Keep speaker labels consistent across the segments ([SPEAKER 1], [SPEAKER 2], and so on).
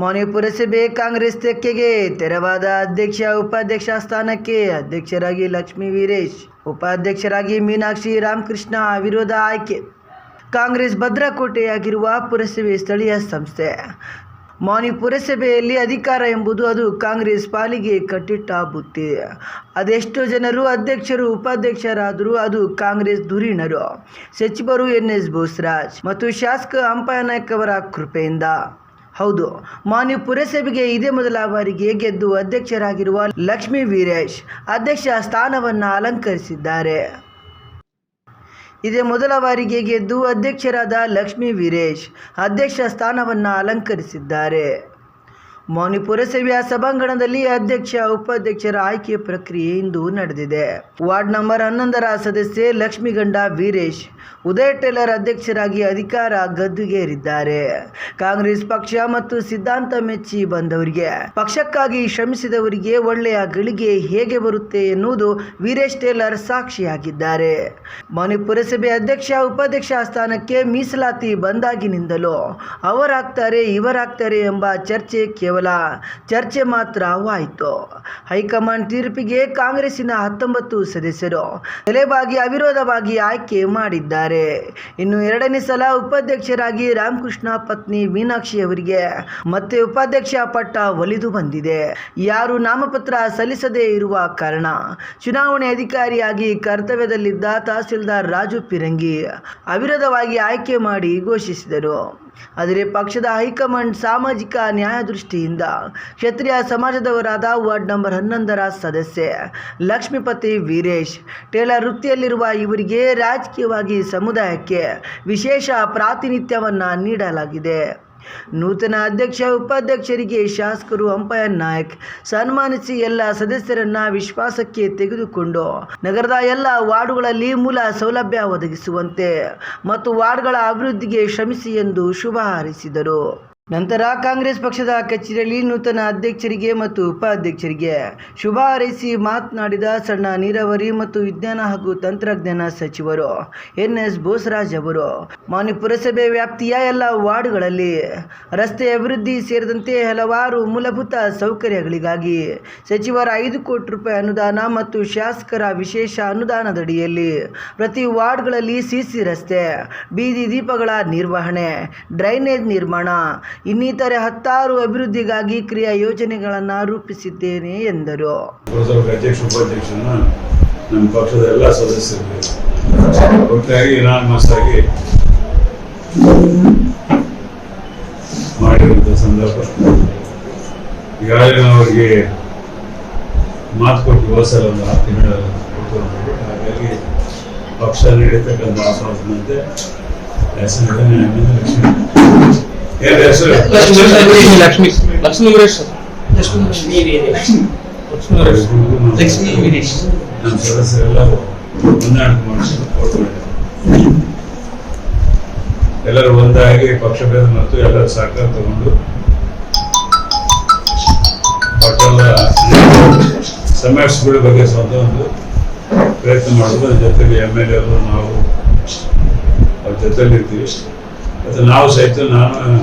[SPEAKER 1] ಮೌನಿ ಪುರಸಭೆ ಕಾಂಗ್ರೆಸ್ ತೆಕ್ಕೆಗೆ ತೆರವಾದ ಅಧ್ಯಕ್ಷ, ಉಪಾಧ್ಯಕ್ಷ ಸ್ಥಾನಕ್ಕೆ ಅಧ್ಯಕ್ಷರಾಗಿ ಲಕ್ಷ್ಮೀ ವೀರೇಶ್, ಉಪಾಧ್ಯಕ್ಷರಾಗಿ ಮೀನಾಕ್ಷಿ ರಾಮಕೃಷ್ಣ ವಿರೋಧ ಆಯ್ಕೆ. ಕಾಂಗ್ರೆಸ್ ಭದ್ರಕೋಟೆಯಾಗಿರುವ ಪುರಸಭೆ ಸ್ಥಳೀಯ ಸಂಸ್ಥೆ. ಮೌನಿ ಪುರಸಭೆಯಲ್ಲಿ ಅಧಿಕಾರ ಎಂಬುದು ಅದು ಕಾಂಗ್ರೆಸ್ ಪಾಲಿಗೆ ಕಟ್ಟಿಟ್ಟ ಬುತ್ತಿ. ಅದೆಷ್ಟೋ ಜನರು ಅಧ್ಯಕ್ಷರು, ಉಪಾಧ್ಯಕ್ಷರಾದರೂ ಅದು ಕಾಂಗ್ರೆಸ್ ಧುರೀಣರು. ಸಚಿವರು ಎನ್ ಎಸ್ ಬೋಸ್ರಾಜ್ ಮತ್ತು ಶಾಸಕ ಅಂಪಾಯ ನಾಯ್ಕ ಅವರ ಕೃಪೆಯಿಂದ ಹೌದು. ಮಾನ್ಯ ಪುರಸಭೆಗೆ ಇದೇ ಮೊದಲ ಬಾರಿಗೆ ಗೆದ್ದು ಅಧ್ಯಕ್ಷರಾಗಿರುವ ಲಕ್ಷ್ಮೀ ವೀರೇಶ್ ಅಧ್ಯಕ್ಷ ಸ್ಥಾನವನ್ನು ಅಲಂಕರಿಸಿದ್ದಾರೆ. ಇದೇ ಮೊದಲ ಬಾರಿಗೆ ಗೆದ್ದು ಅಧ್ಯಕ್ಷರಾದ ಲಕ್ಷ್ಮೀ ವೀರೇಶ್ ಅಧ್ಯಕ್ಷ ಸ್ಥಾನವನ್ನು ಅಲಂಕರಿಸಿದ್ದಾರೆ. ಮೌನಿ ಪುರಸಭೆಯ ಸಭಾಂಗಣದಲ್ಲಿ ಅಧ್ಯಕ್ಷ, ಉಪಾಧ್ಯಕ್ಷರ ಆಯ್ಕೆ ಪ್ರಕ್ರಿಯೆ ಇಂದು ನಡೆದಿದೆ. ವಾರ್ಡ್ ನಂಬರ್ ಹನ್ನೊಂದರ ಸದಸ್ಯೆ ಲಕ್ಷ್ಮೀಗಂಡ ವೀರೇಶ್, ಉದಯ ಟೇಲರ್ ಅಧ್ಯಕ್ಷರಾಗಿ ಅಧಿಕಾರ ಗದ್ದುಗೇರಿದ್ದಾರೆ. ಕಾಂಗ್ರೆಸ್ ಪಕ್ಷ ಮತ್ತು ಸಿದ್ಧಾಂತ ಮೆಚ್ಚಿ ಬಂದವರಿಗೆ, ಪಕ್ಷಕ್ಕಾಗಿ ಶ್ರಮಿಸಿದವರಿಗೆ ಒಳ್ಳೆಯ ಗಳಿಗೆ ಹೇಗೆ ಬರುತ್ತೆ ಎನ್ನುವುದು ವೀರೇಶ್ ಟೇಲರ್ ಸಾಕ್ಷಿಯಾಗಿದ್ದಾರೆ. ಮೌನಿ ಪುರಸಭೆ ಅಧ್ಯಕ್ಷ, ಉಪಾಧ್ಯಕ್ಷ ಸ್ಥಾನಕ್ಕೆ ಮೀಸಲಾತಿ ಬಂದಾಗಿನಿಂದಲೂ ಅವರಾಗ್ತಾರೆ, ಇವರಾಗ್ತಾರೆ ಎಂಬ ಚರ್ಚೆ ಕೇವಲ ಚರ್ಚೆ ಮಾತ್ರವಾಯಿತು ಹೈಕಮಾಂಡ್ ತೀರ್ಪಿಗೆ ಕಾಂಗ್ರೆಸ್ಸಿನ ಹತ್ತೊಂಬತ್ತು ಸದಸ್ಯರು ತಲೆಬಾಗಿ ಅವಿರೋಧವಾಗಿ ಆಯ್ಕೆ ಮಾಡಿದ್ದಾರೆ. ಇನ್ನು ಎರಡನೇ ಸಲ ಉಪಾಧ್ಯಕ್ಷರಾಗಿ ರಾಮಕೃಷ್ಣ ಪತ್ನಿ ಮೀನಾಕ್ಷಿ ಅವರಿಗೆ ಮತ್ತೆ ಉಪಾಧ್ಯಕ್ಷ ಪಟ್ಟ ಒಲಿದು ಬಂದಿದೆ. ಯಾರು ನಾಮಪತ್ರ ಸಲ್ಲಿಸದೇ ಇರುವ ಕಾರಣ ಚುನಾವಣೆ ಅಧಿಕಾರಿಯಾಗಿ ಕರ್ತವ್ಯದಲ್ಲಿದ್ದ ತಹಸೀಲ್ದಾರ್ ರಾಜು ಪಿರಂಗಿ ಅವಿರೋಧವಾಗಿ ಆಯ್ಕೆ ಮಾಡಿ ಘೋಷಿಸಿದರು. ಆದರೆ ಪಕ್ಷದ ಹೈಕಮಾಂಡ್ ಸಾಮಾಜಿಕ ನ್ಯಾಯ ದೃಷ್ಟಿಯಿಂದ ಕ್ಷತ್ರಿಯ ಸಮಾಜದವರಾದ ವಾರ್ಡ್ ನಂಬರ್ ಹನ್ನೊಂದರ ಸದಸ್ಯೆ ಲಕ್ಷ್ಮೀಪತಿ ವೀರೇಶ್, ಟೇಲರ್ ವೃತ್ತಿಯಲ್ಲಿರುವ ಇವರಿಗೆ ರಾಜಕೀಯವಾಗಿ ಸಮುದಾಯಕ್ಕೆ ವಿಶೇಷ ಪ್ರಾತಿನಿಧ್ಯವನ್ನು ನೀಡಲಾಗಿದೆ. ನೂತನ ಅಧ್ಯಕ್ಷ, ಉಪಾಧ್ಯಕ್ಷರಿಗೆ ಶಾಸಕರು, ಅಂಪೈರ್ ನಾಯಕ್ ಸನ್ಮಾನಿಸಿ ಎಲ್ಲ ಸದಸ್ಯರನ್ನ ವಿಶ್ವಾಸಕ್ಕೆ ತೆಗೆದುಕೊಂಡು ನಗರದ ಎಲ್ಲ ವಾರ್ಡುಗಳಲ್ಲಿ ಮೂಲ ಸೌಲಭ್ಯ ಒದಗಿಸುವಂತೆ ಮತ್ತು ವಾರ್ಡ್ಗಳ ಅಭಿವೃದ್ಧಿಗೆ ಶ್ರಮಿಸಿ ಎಂದು ಶುಭ ಹಾರೈಸಿದರು. ನಂತರ ಕಾಂಗ್ರೆಸ್ ಪಕ್ಷದ ಕಚೇರಿಯಲ್ಲಿ ನೂತನ ಅಧ್ಯಕ್ಷರಿಗೆ ಮತ್ತು ಉಪಾಧ್ಯಕ್ಷರಿಗೆ ಶುಭ ಹಾರೈಸಿ ಮಾತನಾಡಿದ ಸಣ್ಣ ನೀರಾವರಿ ಮತ್ತು ವಿಜ್ಞಾನ ಹಾಗೂ ತಂತ್ರಜ್ಞಾನ ಸಚಿವರು ಎನ್ ಎಸ್ ಬೋಸರಾಜ್ ಅವರು, ಮಾನ್ಯ ಪುರಸಭೆ ವ್ಯಾಪ್ತಿಯ ಎಲ್ಲ ವಾರ್ಡ್ಗಳಲ್ಲಿ ರಸ್ತೆ ಅಭಿವೃದ್ಧಿ ಸೇರಿದಂತೆ ಹಲವಾರು ಮೂಲಭೂತ ಸೌಕರ್ಯಗಳಿಗಾಗಿ ಸಚಿವರ ಐದು ಕೋಟಿ ರೂಪಾಯಿ ಅನುದಾನ ಮತ್ತು ಶಾಸಕರ ವಿಶೇಷ ಅನುದಾನದಡಿಯಲ್ಲಿ ಪ್ರತಿ ವಾರ್ಡ್ಗಳಲ್ಲಿ ಸಿಸಿ ರಸ್ತೆ, ಬೀದಿ ದೀಪಗಳ ನಿರ್ವಹಣೆ, ಡ್ರೈನೇಜ್ ನಿರ್ಮಾಣ ಇನ್ನಿತರೆ ಹತ್ತಾರು ಅಭಿವೃದ್ಧಿಗಾಗಿ ಕ್ರಿಯಾ ಯೋಜನೆಗಳನ್ನು ರೂಪಿಸಿದ್ದೇನೆ ಎಂದರು.
[SPEAKER 2] ನಮ್ಮ ಪಕ್ಷದ ಎಲ್ಲ ಸದಸ್ಯರಿಗೆ ಒಟ್ಟಾಗಿ ಸಂದರ್ಭ. ಈಗಾಗಲೇ ನಾವು ಅವರಿಗೆ ಮಾತು ಕೊಟ್ಟು ಹೋಸಲ ಒಂದು. ಹಾಗಾಗಿ ಪಕ್ಷ ನೀಡಿರ್ತಕ್ಕಂಥ ಆಶ್ವಾಸನಂತೆ ಲಕ್ಷ್ಮಿ
[SPEAKER 3] ಲಕ್ಷ್ಮೀ ಲಕ್ಷ್ಮೀ ಲಕ್ಷ್ಮೀ ವೀರೇಶ್
[SPEAKER 4] ಲಕ್ಷ್ಮೀ ವೀರೇಶ್
[SPEAKER 3] ಲಕ್ಷ್ಮೀ ವೀರೇಶ್
[SPEAKER 4] ಲಕ್ಷ್ಮೀ ವೀರೇಶ್
[SPEAKER 2] ನಮ್ಮ ಹೊಂದಾಣಿಕೆ ಓಟ್ ಎಲ್ಲರೂ ಒಂದಾಗಿ ಪಕ್ಷಭೇದ ಮತ್ತು ಎಲ್ಲರೂ ಸಹಕಾರ ತಗೊಂಡು ಪಟ್ಟದ ಸಮಸ್ಯೆಗಳ ಬಗ್ಗೆ ಸ್ವಂತ ಒಂದು ಪ್ರಯತ್ನ ಮಾಡೋದು ಅದ್ರ ಜೊತೆಗೆ ಎಂ ಎಲ್ ಎರು ನಾವು ಅವ್ರ ಜೊತೆಲಿ ಇರ್ತೀವಿ ಮತ್ತು ನಾವು ಸಹಿತ ನಾನು,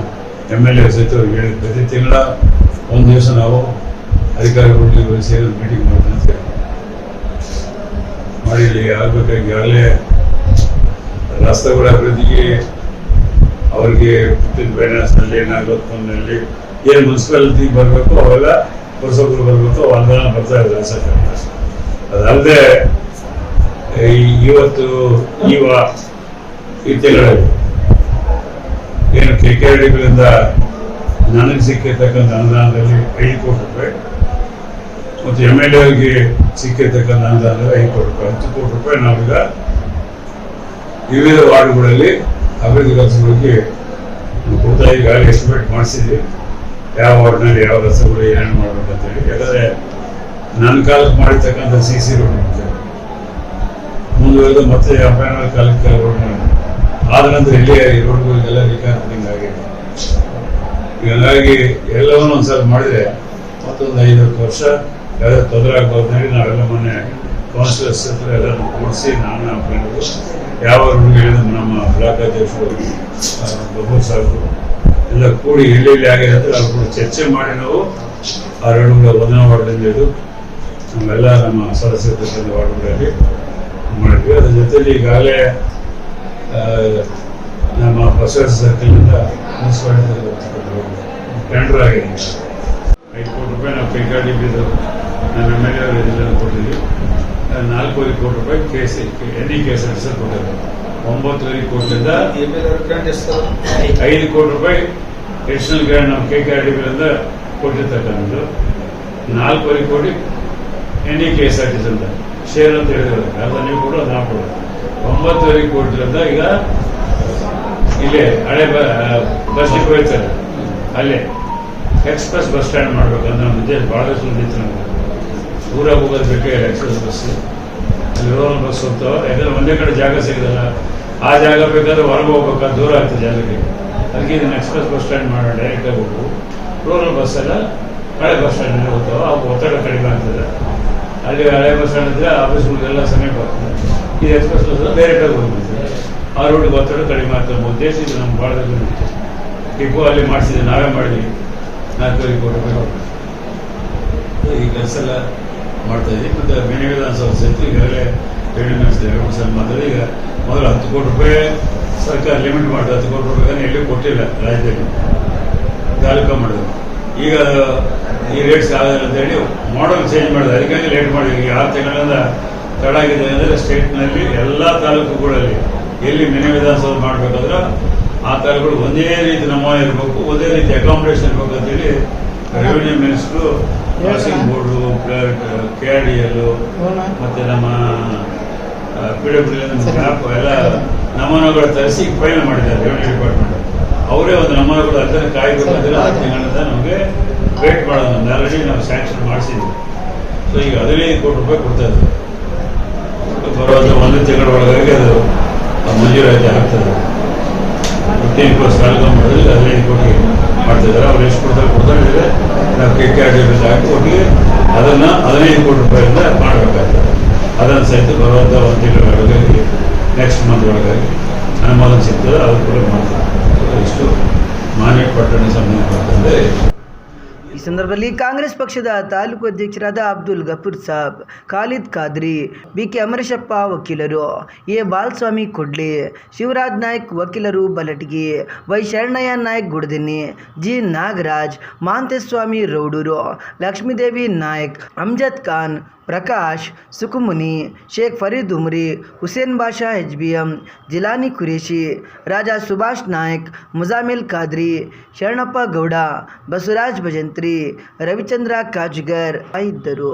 [SPEAKER 2] ಎಂ ಎಲ್ ಎ ಸಹಿತ ಅವ್ರಿಗೆ ಹೇಳಿ ಪ್ರತಿ ತಿಂಗಳ ಒಂದು ದಿವಸ ನಾವು ಅಧಿಕಾರಿಗಳು ಸೇರಿ ಮೀಟಿಂಗ್ ಮಾಡ್ತೀವಿ ಅಂತ. ಮಾಡಿ ಇಲ್ಲಿ ಆಗಬೇಕಾಗಿ ಈಗಾಗಲೇ ರಸ್ತೆಗಳ ಅಭಿವೃದ್ಧಿಗೆ ಅವರಿಗೆ ಫೈನಾನ್ಸ್ನಲ್ಲಿ ನಾಗರತ್ನಲ್ಲಿ ಏನು ಮುನ್ಸಿಪಾಲಿಟಿ ಬರಬೇಕು ಅವೆಲ್ಲ ಪುರಸಭೆಗಳು ಬರಬೇಕು ಅನುದಾನ ಬರ್ತಾ ಇದೆ ಸರ್ಕಾರ ಅದಲ್ಲದೆ ಇವತ್ತು ಈ ತಿಂಗಳಲ್ಲಿ ಏನು ಕೆ ಕೆ ಡಿಗಳಿಂದ ನನಗೆ ಸಿಕ್ಕಿರ್ತಕ್ಕಂಥ ಅನುದಾನದಲ್ಲಿ ಐದು ಕೋಟಿ ರೂಪಾಯಿ. ಮತ್ತು ಎಂ ಎಲ್ ಎಗೆ ಸಿಕ್ಕಿರ್ತಕ್ಕಂಥ ಅನುದಾನದಲ್ಲಿ ಐದು ಕೋಟಿ ರೂಪಾಯಿ. ಹತ್ತು ಕೋಟಿ ರೂಪಾಯಿ ನಾವೀಗ ವಿವಿಧ ವಾರ್ಡ್ಗಳಲ್ಲಿ ಅಭಿವೃದ್ಧಿ ಕೆಲಸಗಳಿಗೆ ಕೊಡ್ತಾ ಈಗಾಗಲೇ ಎಸ್ಟಿಮೇಟ್ ಮಾಡಿಸಿದ್ವಿ. ಯಾವ ವಾರ್ಡ್ನಲ್ಲಿ ಯಾವ ರಸ್ತೆಗಳು ಏನೇನು ಮಾಡಬೇಕಂತೇಳಿ. ಯಾಕಂದರೆ ನನ್ನ ಕಾಲಕ್ಕೆ ಮಾಡಿರ್ತಕ್ಕಂಥ ಸಿ ಸಿ ರೋಡ್ ಮುಂದುವರೆದು ಮತ್ತೆ ಅಪಾಯನ ಕಾಲಕ್ಕೆ ರೋಡ್ ಆದ ನಂತರ ಇಲ್ಲಿ ರೋಡ್ಗಳಿಗೆಲ್ಲ ಹಿಂಗಾಗಿ ಹೀಗಾಗಿ ಎಲ್ಲವನ್ನೂ ಒಂದ್ಸಲ ಮಾಡಿದ್ರೆ ಮತ್ತೊಂದು ಐದು ಹತ್ತು ವರ್ಷ ಯಾವುದೇ ತೊಂದರೆ ಆಗ್ಬಾರ್ದು ಹೇಳಿ ನಾವೆಲ್ಲ ಮೊನ್ನೆ ಕೌನ್ಸಿಲರ್ಸ್ ಹತ್ರ ಎಲ್ಲ ಕೂಡಿಸಿ ನಾನು ಫ್ರೆಂಡ್ಗಳು ಯಾವ ರೋಡ್ಗೆ ಹೇಳಿದ ನಮ್ಮ ಬ್ಲಾಕ್ ಅಧ್ಯಕ್ಷರು ಗಬ್ಬೂರ್ ಸಾಹೇಬರು, ಎಲ್ಲ ಕೂಡಿ ಎಲ್ಲೆಲ್ಲಿ ಅಂದ್ರೆ ಅವ್ರು ಕೂಡ ಚರ್ಚೆ ಮಾಡಿ ನಾವು ಆ ರೋಡ್ಗಳ ಬದನ ವಾರ್ಡ್ಲಿಂದ ಇದು. ನಮ್ಮೆಲ್ಲ ನಮ್ಮ ಸದಸ್ಯರ ವಾರ್ಡ್ಗಳಲ್ಲಿ ಮಾಡಿದ್ವಿ. ಅದ್ರ ಜೊತೆಲಿ ಈಗಾಗಲೇ ನಮ್ಮ ಪ್ರೊಸೆಸ್ ಮುನ್ಸಿಪಾಲಿಟಿ ಟೆಂಡರ್ ಆಗಿದೆ. ಐದು ಕೋಟಿ ರೂಪಾಯಿ ನಾವು ಕೈಗಾಡಿ ಬಿದ್ದು ನಮ್ಮ ಎಂ ಎಲ್ ಎ ಕೊಟ್ಟಿದ್ವಿ ನಾಲ್ಕೂವರೆ ಕೋಟಿ ರೂಪಾಯಿ K C N E K S R ಕೊಟ್ಟಿದ್ದಾರೆ. ಒಂಬತ್ತುವರೆ ಕೋಟಿಯಿಂದ ಐದು ಕೋಟಿ ರೂಪಾಯಿ ಅಡಿಷನಲ್ ಗ್ರ್ಯಾಂಡ್ ನಾವು ಕೆ ಕೆ ಆರ್ ಡಿ ಕೊಟ್ಟಿರ್ತಕ್ಕಂಥದ್ದು ನಾಲ್ಕೂವರೆ ಕೋಟಿ N E K S R T C ಅಂತ ಶೇರ್ ಅಂತ ಹೇಳಿದ್ರು ಅರ್ಧ ನೀವು ಕೂಡ ಅದು ನಾವು ಕೊಡು ಒಂಬತ್ತುವರೆ ಕೋಟಿಯಿಂದ ಈಗ ಇಲ್ಲಿ ಹಳೆ ಬಸ್ ಡಿಪೋ ಐತಲ್ಲ ಅಲ್ಲೇ. ಎಕ್ಸ್ಪ್ರೆಸ್ ಬಸ್ ಸ್ಟ್ಯಾಂಡ್ ಮಾಡ್ಬೇಕಂತ ನಮ್ಮ ಉದ್ದೇಶ ಭಾಳಷ್ಟು ಇತ್ತು ನಮ್ಗೆ. ಊರಾಗ ಹೋಗೋದು ಬೇಕೇ ಎಕ್ಸ್ಪ್ರೆಸ್ ಬಸ್. ಅಲ್ಲಿ ರೋಲ್ ಬಸ್ ಹೋಗ್ತಾವ ಯಾಕಂದ್ರೆ ಒಂದೇ ಕಡೆ ಜಾಗ ಸಿಗೋದಲ್ಲ ಆ ಜಾಗ ಬೇಕಾದ್ರೆ ಹೊರಗೆ ಹೋಗ್ಬೇಕಾ? ದೂರ ಆಗ್ತದೆ ಜಾಗಕ್ಕೆ. ಅದಕ್ಕೆ ಇದನ್ನ ಎಕ್ಸ್ಪ್ರೆಸ್ ಬಸ್ ಸ್ಟ್ಯಾಂಡ್ ಮಾಡೋಣ ಡೈರೆಕ್ಟ್ ಆಗಿ ಹೋಗು ರೂರಲ್ ಬಸ್ ಎಲ್ಲ ಹಳೆ ಬಸ್ ಸ್ಟ್ಯಾಂಡ್ ಹೋಗ್ತಾವ. ಅವು ಒತ್ತಡ ಕಡಿಮೆ ಆಗ್ತದೆ. ಅಲ್ಲಿ ಹಳೆ ಬಸ್ ಸ್ಟ್ಯಾಂಡ್ ಇದ್ರೆ ಆಫೀಸ್ಗಳಿಗೆಲ್ಲ ಸಮೀಪ ಆಗ್ತದೆ. ಇದು ಎಕ್ಸ್ಪ್ರೆಸ್ ಬೇರೆ ಕಡೆ ಆಗಿ ಹೋಗ್ಬಿಡ್ತದೆ ಆ ರೋಡಿಗೆ ಒತ್ತಡ ಕಡಿಮೆ ನಮ್ಮ ಉದ್ದೇಶ ಇದು, ನಮ್ಗೆ ಭಾಳ ಟಿಪ್ಪು ಅಲ್ಲಿ ಮಾಡಿಸಿದ್ವಿ ನಾವೇ ಮಾಡಿದ್ವಿ. ನಾಲ್ಕೂವರೆ ಕೋಟಿ ರೂಪಾಯಿ ಈ ಕೆಲಸ ಎಲ್ಲ ಮಾಡ್ತಾ ಇದ್ದೀವಿ ಮತ್ತು ಬೇರೆ ವಿಧಾನಸಭಾ ಸಹಿತ ಈಗಾಗಲೇ ಹೇಳಿ ನಡೆಸಿದೆ ಎರಡು ಸಲ ಮಾತಾಡಿ ಈಗ ಮೊದಲು ಹತ್ತು ಕೋಟಿ ರೂಪಾಯಿ ಸರ್ಕಾರ ಲಿಮಿಟ್ ಮಾಡಿದೆ. ಹತ್ತು ಕೋಟಿ ರೂಪಾಯಿ ಎಲ್ಲೂ ಕೊಟ್ಟಿಲ್ಲ ರಾಜ್ಯದಲ್ಲಿ. ತಾಲೂಕು ಮಾಡಿದ್ರು ಈಗ ಈ ರೇಟ್ಸ್ ಆಗಲ್ಲ ಅಂತ ಹೇಳಿ ಮಾಡಲ್ ಚೇಂಜ್ ಮಾಡಿದೆ. ಅದಕ್ಕಾಗಿ ಲೇಟ್ ಮಾಡಿದ್ವಿ ಈಗ ಆರು ತಿಂಗಳಿಂದ ತಡ ಆಗಿದೆ ಅಂದರೆ ಸ್ಟೇಟ್ನಲ್ಲಿ ಎಲ್ಲ ತಾಲೂಕುಗಳಲ್ಲಿ ಎಲ್ಲಿ ಮಿನಿ ವಿಧಾನಸೌಧ ಮಾಡಬೇಕಾದ್ರೆ ಆ ತಾಲೂಕುಗಳು ಒಂದೇ ರೀತಿ ನಮೂನೆ ಇರಬೇಕು, ಒಂದೇ ರೀತಿ ಅಕಾಮಿಡೇಷನ್ ಇರಬೇಕು ಅಂತೇಳಿ revenue minister housing board K R D L ಮತ್ತೆ ನಮ್ಮ ಪಿ ಡಬ್ಲ್ಯೂ ಮ್ಯಾಪ್ ಎಲ್ಲ ನಮೂನೆಗಳು ತರಿಸಿ ಫೈಲ್ ಮಾಡಿದ್ದಾರೆ ರೆವಿನ್ಯೂ ಡಿಪಾರ್ಟ್ಮೆಂಟ್ ಅವರೇ ಒಂದು ನಮೂನೆಗಳು ಅದನ್ನು ಕಾಯ್ಬೇಕಾದ್ರೆ ಆ ತಿಂಗಳಿಂದ ನಮಗೆ ವೇಟ್ ಮಾಡೋದು. ಆಲ್ರೆಡಿ ನಾವು ಸ್ಯಾಂಕ್ಷನ್ ಮಾಡಿಸಿದ್ವಿ. ಸೊ ಈಗ ಹದಿನೈದು ಕೋಟಿ ರೂಪಾಯಿ ಕೊಡ್ತಾ ಇದ್ದಾರೆ. ಬರುವಂಥ ಒಂದು ತಿಂಗಳ ಒಳಗಾಗಿ ಅದು ಮಂಜೂರಾತಿ ಆಗ್ತದೆ. ಫಿಫ್ಟೀನ್ ಕ್ರೋಸ್ ಮಾಡಿದ್ರೆ ಹದಿನೈದು ಕೋಟಿ ಮಾಡ್ತಿದ್ದಾರೆ. ಅವ್ರು ಎಷ್ಟು ಕೊಡ್ತಾರೆ ಕೊಡ್ತಾರೆ ಹೇಳಿದ್ರೆ ನಾವು ಕೆ ಕೆ ಆರ್ ಡಿ ಹಾಕಿ ಒಟ್ಟಿಗೆ ಅದನ್ನು ಹದಿನೈದು ಕೋಟಿ ರೂಪಾಯಿಂದ ಮಾಡಬೇಕಾಗ್ತದೆ. ಅದನ್ನು ಸಹಿತ ಬರುವಂಥ ಒಂದು ತಿಂಗಳ ಒಳಗಾಗಿ ನೆಕ್ಸ್ಟ್ ಮಂತ್ ಒಳಗಾಗಿ ಅನುಮೋದನೆ ಸಿಗ್ತದೆ ಅದು ಕೂಡ ಮಾಡ್ತಾರೆ So ಇಷ್ಟು ಮಾನ್ಯ ಪಟ್ಟಣ ಸಂಬಂಧಪಟ್ಟಂತೆ
[SPEAKER 1] ಈ ಸಂದರ್ಭದಲ್ಲಿ ಕಾಂಗ್ರೆಸ್ ಪಕ್ಷದ ತಾಲೂಕು ಅಧ್ಯಕ್ಷರಾದ ಅಬ್ದುಲ್ ಗಫೂರ್ ಸಾಬ್, ಖಾಲಿದ್ ಖಾದ್ರಿ ಬಿ ಕೆ ಅಮರೇಶಪ್ಪ ವಕೀಲರು, ಎ ಬಾಲಸ್ವಾಮಿ ಕೊಡ್ಲಿ, ಶಿವರಾಜ್ ನಾಯ್ಕ್ ವಕೀಲರು Balatagi, Y Sharanayya Naik Gudadinni, G Nagaraj, Manteswamy Raudur, Lakshmidevi Naik, Amjad Khan Prakash Sukumuni Sheikh Farid Umri Hussain Basha H B M Jilani Qureshi Raja Subhash Naik Mujamil Khadri Sharanappa Gowda Basavaraj Bhajantri Ravichandra Kajgar ಇದ್ದರು